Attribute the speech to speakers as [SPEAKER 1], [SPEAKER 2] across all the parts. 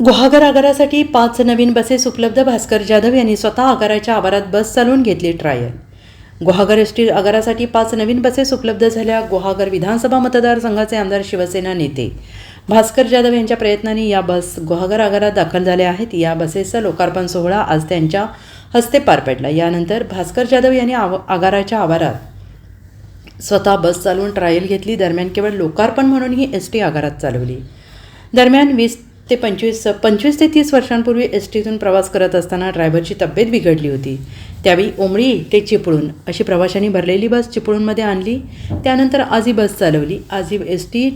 [SPEAKER 1] गुहागर आगारासाठी पाच नवीन बसेस उपलब्ध भास्कर जाधव यांनी स्वतः आगाराच्या आवारात बस चालवून घेतली ट्रायल गुहागर एस टी आगारासाठी पाच नवीन बसेस उपलब्ध झाल्या गुहागर विधानसभा मतदारसंघाचे आमदार शिवसेना नेते. भास्कर जाधव यांच्या प्रयत्नांनी या बस गुहागर आगारात दाखल झाल्या आहेत. या बसेसचा लोकार्पण सोहळा आज त्यांच्या हस्ते पार पडला. यानंतर भास्कर जाधव यांनी आव आगाराच्या आवारात स्वतः बस चालवून ट्रायल घेतली. दरम्यान केवळ लोकार्पण म्हणून ही एस टी आगारात चालवली. दरम्यान वीस ते पंचवीस पंचवीस ते तीस वर्षांपूर्वी एस टीतून प्रवास करत असताना ड्रायव्हरची तब्येत बिघडली होती. त्यावेळी उमळी ते चिपळूण अशी प्रवाशांनी भरलेली बस चिपळूणमध्ये आणली. त्यानंतर आज ही बस चालवली. आज ही एस टी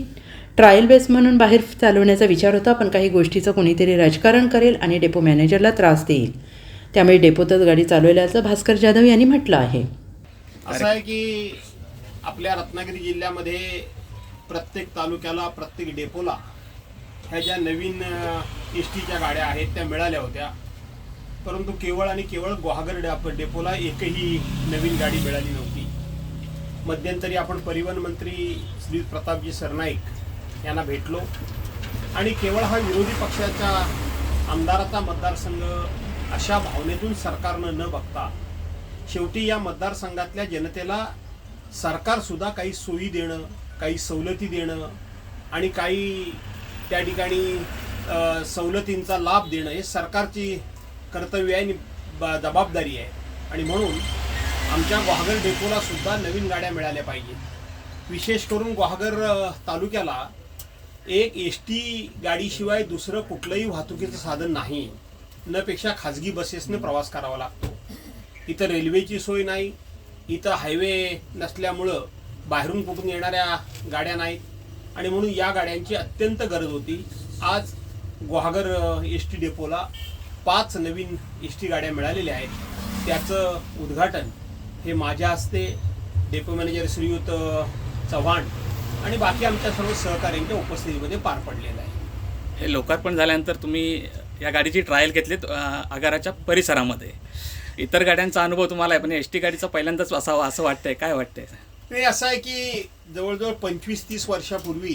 [SPEAKER 1] ट्रायल बेस म्हणून बाहेर चालवण्याचा विचार होता पण काही गोष्टीचं कोणीतरी राजकारण करेल आणि डेपो मॅनेजरला त्रास देईल. त्यामुळे डेपोतच गाडी चालवल्याचं भास्कर जाधव यांनी म्हटलं आहे.
[SPEAKER 2] असं आहे की आपल्या रत्नागिरी जिल्ह्यामध्ये प्रत्येक तालुक्याला प्रत्येक डेपोला ह्या ज्या नवीन एस टीच्या गाड्या आहेत त्या मिळाल्या होत्या. परंतु केवळ आणि केवळ गुहागर डेप डेपोला एकही नवीन गाडी मिळाली नव्हती. मध्यंतरी आपण परिवहन मंत्री श्री प्रतापजी सरनाईक यांना भेटलो. आणि केवळ हा विरोधी पक्षाच्या आमदाराचा मतदारसंघ अशा भावनेतून सरकारनं न बघता शेवटी या मतदारसंघातल्या जनतेला सरकारसुद्धा काही सोयी देणं काही सवलती देणं आणि काही त्या ठिकाणी सवलतींचा लाभ देणं हे सरकारची कर्तव्य आहे आणि ब- जबाबदारी आहे. आणि म्हणून आमच्या ग्वाहागर डेपोला सुद्धा नवीन गाड्या मिळाल्या पाहिजेत. विशेष करून ग्वाहागर तालुक्याला एक एस टी गाडीशिवाय दुसरं कुठलंही वाहतुकीचं साधन नाही. न पेक्षा खाजगी बसेसने प्रवास करावा लागतो. इथं रेल्वेची सोय नाही. इथं हायवे नसल्यामुळं बाहेरून कुठून येणाऱ्या गाड्या नाहीत. आणि म्हणून या गाड्यांची अत्यंत गरज होती. आज गुहागर एस टी डेपोला पाच नवीन एस टी गाड्या मिळालेल्या आहेत. त्याचं उद्घाटन हे माझ्या हस्ते डेपो मॅनेजर श्रीयुत चव्हाण आणि बाकी आमच्या सर्व सहकाऱ्यांच्या उपस्थितीमध्ये पार पडलेलं आहे.
[SPEAKER 3] हे लोकार्पण झाल्यानंतर तुम्ही या गाडीची ट्रायल घेतलीत आगाराच्या परिसरामध्ये. इतर गाड्यांचा अनुभव तुम्हाला आहे पण एस टी गाडीचा पहिल्यांदाच असावा असं वाटतंय काय वाटतंय?
[SPEAKER 2] ते असं आहे की जवळजवळ पंचवीस तीस वर्षापूर्वी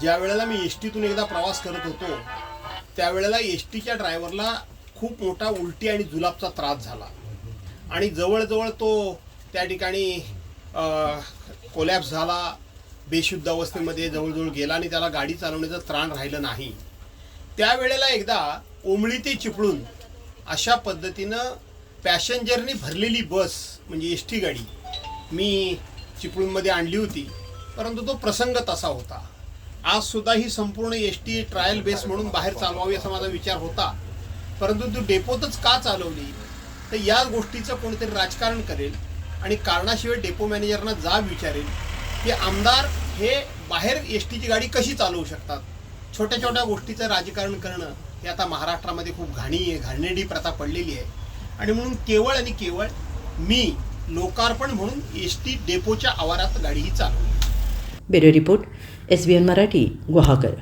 [SPEAKER 2] ज्या वेळेला मी एस टीतून एकदा प्रवास करत होतो त्यावेळेला एस टीच्या ड्रायव्हरला खूप मोठा उलटी आणि जुलाबचा त्रास झाला. आणि जवळजवळ तो त्या ठिकाणी कोलॅप्स झाला बेशुद्ध अवस्थेमध्ये जवळजवळ गेला आणि त्याला गाडी चालवण्याचं त्राण राहिलं नाही. त्यावेळेला एकदा ओमळी ते चिपळून अशा पद्धतीनं पॅसेंजरनी भरलेली बस म्हणजे एस टी गाडी मी चिपळूणमध्ये आणली होती. परंतु तो प्रसंग तसा होता. आज सुद्धा ही संपूर्ण एस टी ट्रायल बेस म्हणून बाहेर चालवावी असा माझा विचार होता. परंतु तू डेपोतच का चालवली? तर या गोष्टीचं कोणीतरी राजकारण करेल आणि कारणाशिवाय डेपो मॅनेजरना जाब विचारेल की आमदार हे बाहेर एस टीची गाडी कशी चालवू शकतात? छोट्या छोट्या गोष्टीचं राजकारण करणं हे आता महाराष्ट्रामध्ये खूप घाणी आहे घाणेरडी प्रथा पडलेली आहे. आणि म्हणून केवळ आणि केवळ मी लोकार्पण म्हणून एस टी डेपोच्या आवारात गाडी चालवली.
[SPEAKER 1] Bureau report S B N Marathi Guhagar.